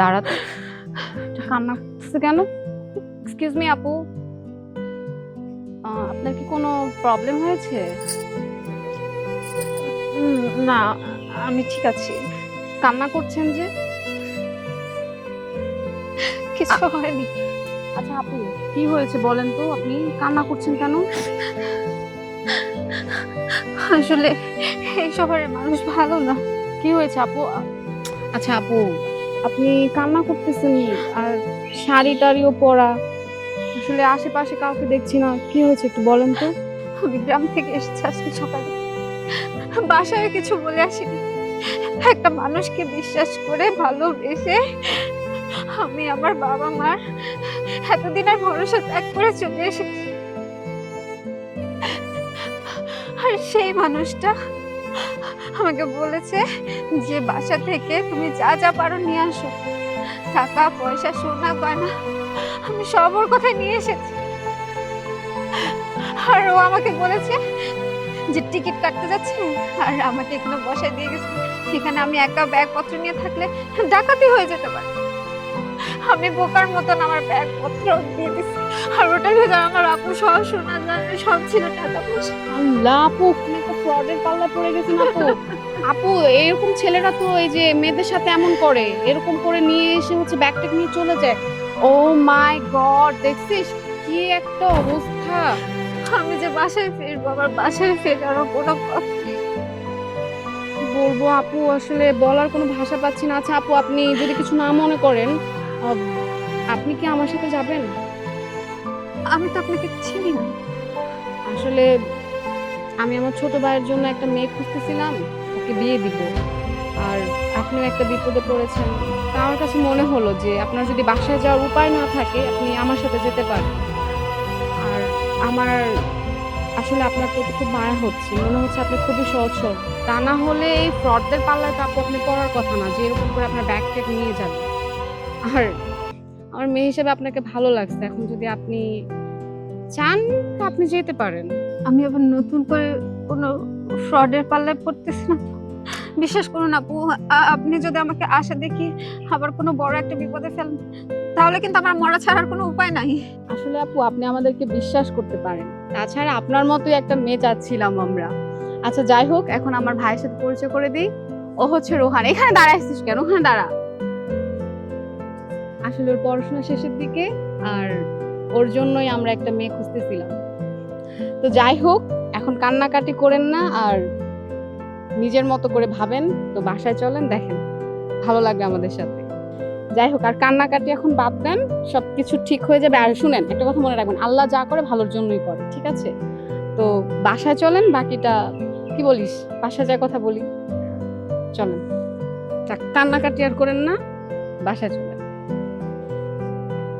দাঁড়াতে। কান্না করতেছে কেন? এক্সকিউজ মি আপু। আপনার কি কোনো প্রবলেম হয়েছে? না আমি ঠিক আছি। কান্না করছেন যে? কিছু হয়নি। আচ্ছা আপু কি হয়েছে বলেন তো? আপনি কান্না করছেন কেন? আসলে এই শহরের মানুষ ভালো না। কি হয়েছে আপু? আচ্ছা আপু আপনি কান্না করতেছেন আর শাড়ি টাড়িও পরা। আসলে আশেপাশে কাউকে দেখছি না। কি হয়েছে একটু বলেন তো। আমি গ্রাম থেকে এসেছি আজকে সকালে। বাসায় কিছু বলে আসিনি। একটা মানুষকে বিশ্বাস করে ভালোবেসে আমি আমার বাবা মার এতদিন আর ভরসা ত্যাগ করে চলে এসেছি। আর সেই মানুষটা আমাকে বলেছে যে বাসা থেকে তুমি যা যা পারো নিয়ে আসো। টাকা, পয়সা, সোনা, গয়না, আমি সব ওর কথায় নিয়ে এসেছি। আর ও আমাকে বলেছে যে টিকিট কাটতে যাচ্ছে আর আমাকে এখানে বসায় দিয়ে গেছে। এখানে আমি একা ব্যাগপত্র নিয়ে থাকলে ডাকাতি হয়ে যেতে পারে। আমি বোকার মতন আমার ব্যাগপত্র দিয়ে দিচ্ছি আর ওটার ভেতর আমার আপু সোনা দানা সব ছিল টাকা পয়সা। আল্লাহ আপু ফ্রডের পাল্লা পড়ে গেছেন আপু। আপু এরকম ছেলেরা তো এই যে মেয়েদের সাথে এমন করে এরকম করে নিয়ে এসে হচ্ছে ব্যাগটাকে নিয়ে চলে যায়। ও মাই গড দেখছিস? কি একটা অবস্থা। আমি যে বাসায় ফিরবো আমার বাসায় ফেরারও কোনো বলব আপু আসলে বলার কোনো ভাষা পাচ্ছি না। আচ্ছা আপু আপনি যদি কিছু না মনে করেন আপনি কি আমার সাথে যাবেন? আমি তো আপনাকে চিনি না। আসলে আমি আমার ছোট ভাইয়ের জন্য একটা মেয়ে খুঁজতেছিলাম, ওকে বিয়ে দিব। আর আপনিও একটা বিপদে পড়েছেন। তা আমার কাছে মনে হলো যে আপনার যদি বাসায় যাওয়ার উপায় না থাকে, আপনি আমার সাথে যেতে পারেন। আর আমার আসলে আপনার প্রতি খুব মায়া হচ্ছে। মনে হচ্ছে আপনি খুবই সহজ তা না হলে এই ফ্রডদের পাল্লায় তো আপু আপনি পড়ার কথা না, যে এরকম করে আপনার ব্যাগ ট্যাগ নিয়ে যাবেন আর আমার মেয়ে হিসেবে আপনাকে ভালো লাগছে। এখন যদি আপনি চান তো আপনি যেতে পারেন। আমি আবার নতুন করে কোনো ফ্রডের পাল্লায় পড়তেছি না। বিশ্বাস করুন আপু আপনি যদি আমাকে আশা দেখি আবার কোনো বড় একটা বিপদে ফেলেন, তাহলে কিন্তু আমার মরা ছাড়ার কোনো উপায় নাই। আসলে আপু, আপনি আমাদেরকে বিশ্বাস করতে পারেন। তাছাড়া আপনার মতোই একটা মেয়ে চাচ্ছিলাম আমরা। আচ্ছা যাই হোক, এখন আমার ভাইয়ের সাথে পরিচয় করে দিই। ও হচ্ছে রোহান। এখানে দাঁড়াইছিস কেন? ওখানে দাঁড়া। আসলে ওর পড়াশোনা শেষের দিকে, আর ওর জন্যই আমরা একটা মেয়ে খুঁজতেছিলাম। তো যাই হোক, এখন কান্নাকাটি করেন না আর নিজের মতো করে ভাবেন, তো বাসায় চলেন, দেখেন। ভালো লাগবে আমাদের সাথে। যাই হোক, আর কান্নাকাটি এখন বাদ দেন, সবকিছু ঠিক হয়ে যাবে। আর শুনেন, একটা কথা মনে রাখবেন, আল্লাহ যা করে ভালোর জন্যই করে, ঠিক আছে? তো বাসায় চলেন, বাকিটা, কি বলিস? বাসায় যায় কথা বলি। চলেন। কান্নাকাটি আর করেন না, বাসায় চলেন।